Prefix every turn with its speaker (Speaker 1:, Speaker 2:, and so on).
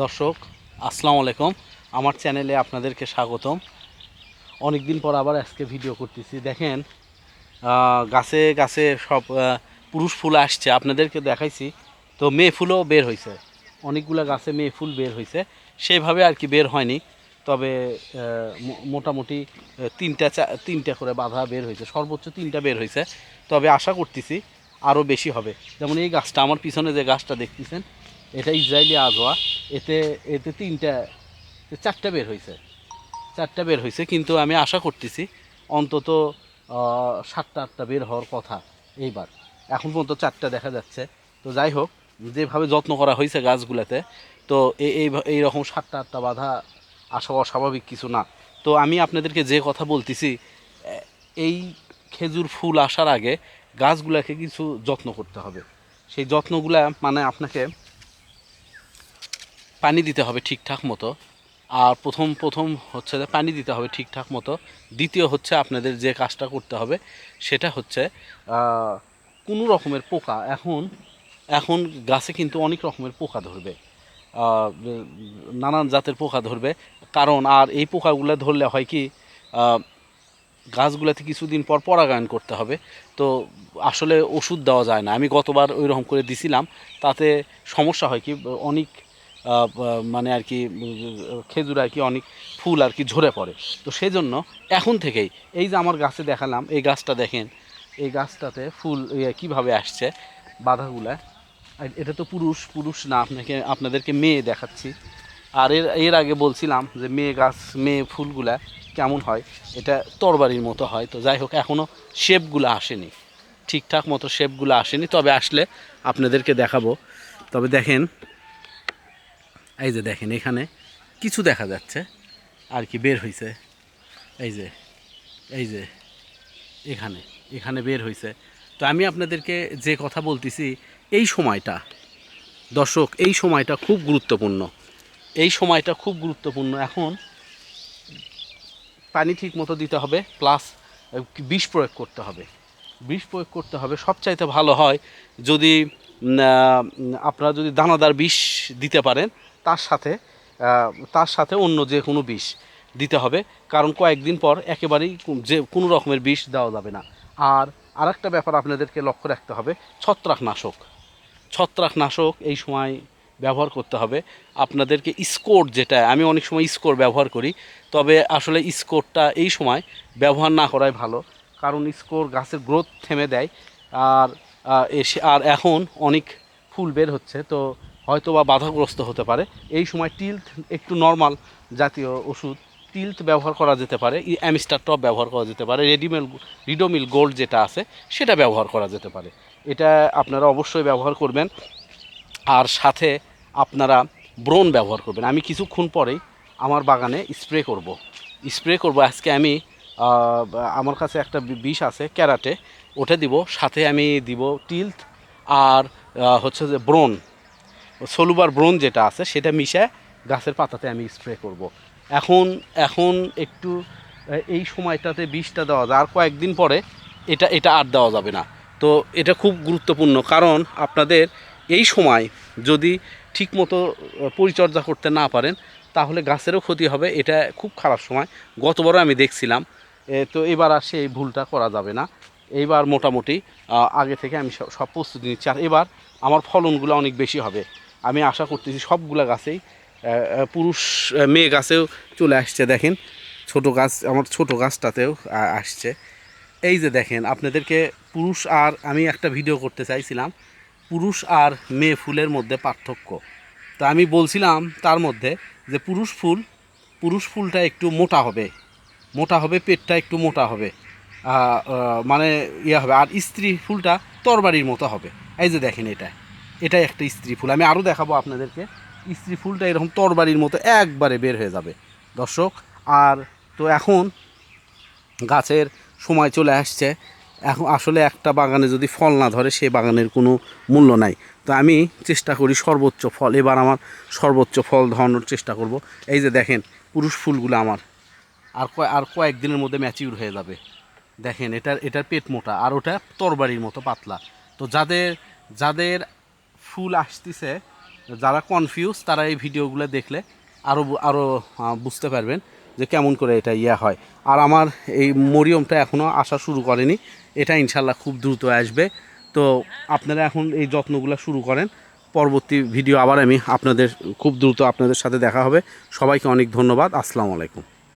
Speaker 1: দর্শক, আসসালামু আলাইকুম। আমার চ্যানেলে আপনাদেরকে স্বাগতম। অনেক দিন পর আবার আজকে ভিডিও করতেছি। দেখেন গাছে গাছে সব পুরুষ ফুল আসছে। আপনাদেরকে দেখাইছি। তো মেয়ে ফুলও বের হয়েছে অনেকগুলো গাছে মেয়ে ফুল বের হয়েছে সেইভাবে আর কি বের হয়নি। তবে মোটামুটি তিনটা তিনটা করে বাধা বের হয়েছে সর্বোচ্চ তিনটা বের হয়েছে তবে আশা করতেছি আরও বেশি হবে। যেমন এই গাছটা, আমার পিছনে যে গাছটা দেখতেছেন এটা ইসরায়েলি আজোয়া। এতে এতে তিনটা, চারটা বের হয়েছে চারটা বের হয়েছে কিন্তু আমি আশা করতেছি অন্তত সাতটা, আটটা বের হওয়ার কথা এইবার। এখন পর্যন্ত চারটা দেখা যাচ্ছে। তো যাই হোক, যেভাবে যত্ন করা হয়েছে গাছগুলোতে, তো এই এই- রকম সাতটা, আটটা বাধা আসা অস্বাভাবিক কিছু না। তো আমি আপনাদেরকে যে কথা বলতেছি এই খেজুর ফুল আসার আগে গাছগুলোকে কিছু যত্ন করতে হবে। সেই যত্নগুলা মানে আপনাকে পানি দিতে হবে ঠিকঠাক মতো। আর প্রথম প্রথম হচ্ছে যে পানি দিতে হবে ঠিকঠাক মতো। দ্বিতীয় হচ্ছে আপনাদের যে কাজটা করতে হবে, সেটা হচ্ছে কোনো রকমের পোকা এখন এখন গাছে কিন্তু অনেক রকমের পোকা ধরবে। নানান জাতের পোকা ধরবে। কারণ আর এই পোকাগুলো ধরলে হয় কি গাছগুলোতে কিছুদিন পর পরাগায়ন করতে হবে। তো আসলে ওষুধ দেওয়া যায় না। আমি গতবার ওই রকম করে দিছিলাম। তাতে সমস্যা হয় কি, অনেক মানে আর কি খেজুর আর কি অনেক ফুল আর কি ঝরে পড়ে। তো সেই জন্য এখন থেকেই এই যে আমার গাছে দেখালাম এই গাছটা দেখেন এই গাছটাতে ফুল ইয়ে, কীভাবে আসছে বাধাগুলা। এটা তো পুরুষ পুরুষ না আপনাকে আপনাদেরকে মেয়ে দেখাচ্ছি। আর এর এর আগে বলছিলাম যে মেয়ে গাছ মেয়ে ফুলগুলা কেমন হয় এটা তরবারির মতো হয়। তো যাই হোক এখনও শেপগুলো আসেনি। ঠিকঠাক মতো শেপগুলো আসেনি তবে আসলে আপনাদেরকে দেখাবো। তবে দেখেন এই যে দেখেন এখানে কিছু দেখা যাচ্ছে। আর কি বের হয়েছে এই যে এই যে এখানে এখানে বের হয়েছে তো আমি আপনাদেরকে যে কথা বলতেছি, এই সময়টা, দর্শক, এই সময়টা খুব গুরুত্বপূর্ণ। এই সময়টা খুব গুরুত্বপূর্ণ। এখন পানি ঠিক মতো দিতে হবে প্লাস বিষ প্রয়োগ করতে হবে। বিষ প্রয়োগ করতে হবে সবচাইতে ভালো হয় যদি আপনারা যদি দানাদার বিষ দিতে পারেন তার সাথে তার সাথে অন্য যে কোনো বিষ দিতে হবে। কারণ কয়েকদিন পর একেবারেই যে কোনো রকমের বিষ দেওয়া যাবে না। আর আরেকটা ব্যাপার আপনাদেরকে লক্ষ্য রাখতে হবে, ছত্রাকনাশক। ছত্রাকনাশক এই সময় ব্যবহার করতে হবে। আপনাদেরকে স্কোর যেটা, আমি অনেক সময় স্কোর ব্যবহার করি, তবে আসলে স্কোরটা এই সময় ব্যবহার না করাই ভালো। কারণ স্কোর গাছের গ্রোথ থেমে দেয়, আর এসে আর এখন অনেক ফুল বের হচ্ছে, তো হয়তো বা বাধাগ্রস্ত হতে পারে। এই সময় টিল্থ একটু নর্মাল জাতীয় ওষুধ টিল্থ ব্যবহার করা যেতে পারে অ্যামিস্টার টপ ব্যবহার করা যেতে পারে রেডিমেল রিডোমিল গোল্ড যেটা আছে, সেটা ব্যবহার করা যেতে পারে। এটা আপনারা অবশ্যই ব্যবহার করবেন। আর সাথে আপনারা ব্রোন ব্যবহার করবেন। আমি কিছুক্ষণ পরেই আমার বাগানে স্প্রে করব। স্প্রে করব। আজকে আমি আমার কাছে একটা বিষ আছে, ক্যারাটে। ওটা দিব, সাথে আমি দিব টিল্থ আর হচ্ছে যে ব্রোন সলুবার ব্রোন যেটা আছে, সেটা মিশে গাছের পাতাতে আমি স্প্রে করব। এখন এখন একটু এই সময়টাতে বিষটা দেওয়া যায়। আর কয়েকদিন পরে এটা এটা আর দেওয়া যাবে না। তো এটা খুব গুরুত্বপূর্ণ। কারণ আপনাদের এই সময় যদি ঠিকমতো পরিচর্যা করতে না পারেন, তাহলে গাছেরও ক্ষতি হবে। এটা খুব খারাপ সময়। গতবারও আমি দেখছিলাম। তো এবার আর সেই ভুলটা করা যাবে না। এইবার মোটামুটি আগে থেকে আমি সব প্রস্তুতি নিচ্ছি। আর এবার আমার ফলনগুলো অনেক বেশি হবে। আমি আশা করতেছি সবগুলা গাছেই পুরুষ মেয়ে গাছেও চলে আসছে, দেখেন। ছোট গাছ, আমার ছোট গাছটাতেও আসছে। এই যে দেখেন, আপনাদেরকে পুরুষ আর আমি একটা ভিডিও করতে চাইছিলাম। পুরুষ আর মেয়ে ফুলের মধ্যে পার্থক্য। তা আমি বলছিলাম তার মধ্যে যে পুরুষ ফুল, পুরুষ ফুলটা একটু মোটা হবে। মোটা হবে, পেটটা একটু মোটা হবে। মানে ইয়ে হবে। আর স্ত্রী ফুলটা তরবারির মতো হবে। এই যে দেখেন এটা। এটাই একটা স্ত্রী ফুল। আমি আরও দেখাবো আপনাদেরকে। স্ত্রী ফুলটা এরকম তরবারির মতো একবারে বের হয়ে যাবে। দর্শক, আর তো এখন গাছের সময় চলে আসছে। এখন আসলে একটা বাগানে যদি ফল না ধরে, সে বাগানের কোনো মূল্য নাই। তো আমি চেষ্টা করি সর্বোচ্চ ফল। এবার আমার সর্বোচ্চ ফল ধরানোর চেষ্টা করব। এই যে দেখেন, পুরুষ ফুলগুলো আমার। আর কয় আর কয়েকদিনের মধ্যে ম্যাচিউর হয়ে যাবে। দেখেন, এটার এটার পেট মোটা, আর ওটা তরবারির মতো পাতলা। তো যাদের যাদের ফুল আসতেছে। যারা কনফিউজ তারা এই ভিডিওগুলো দেখলে আরও আরও বুঝতে পারবেন যে কেমন করে এটা ইয়ে হয়। আর আমার এই মরিয়মটা এখনও আসা শুরু করেনি। এটা ইনশাল্লাহ খুব দ্রুত আসবে। তো আপনারা এখন এই যত্নগুলো শুরু করেন। পরবর্তী ভিডিও আবার আমি আপনাদের, খুব দ্রুত আপনাদের সাথে দেখা হবে। সবাইকে অনেক ধন্যবাদ। আসসালামু আলাইকুম।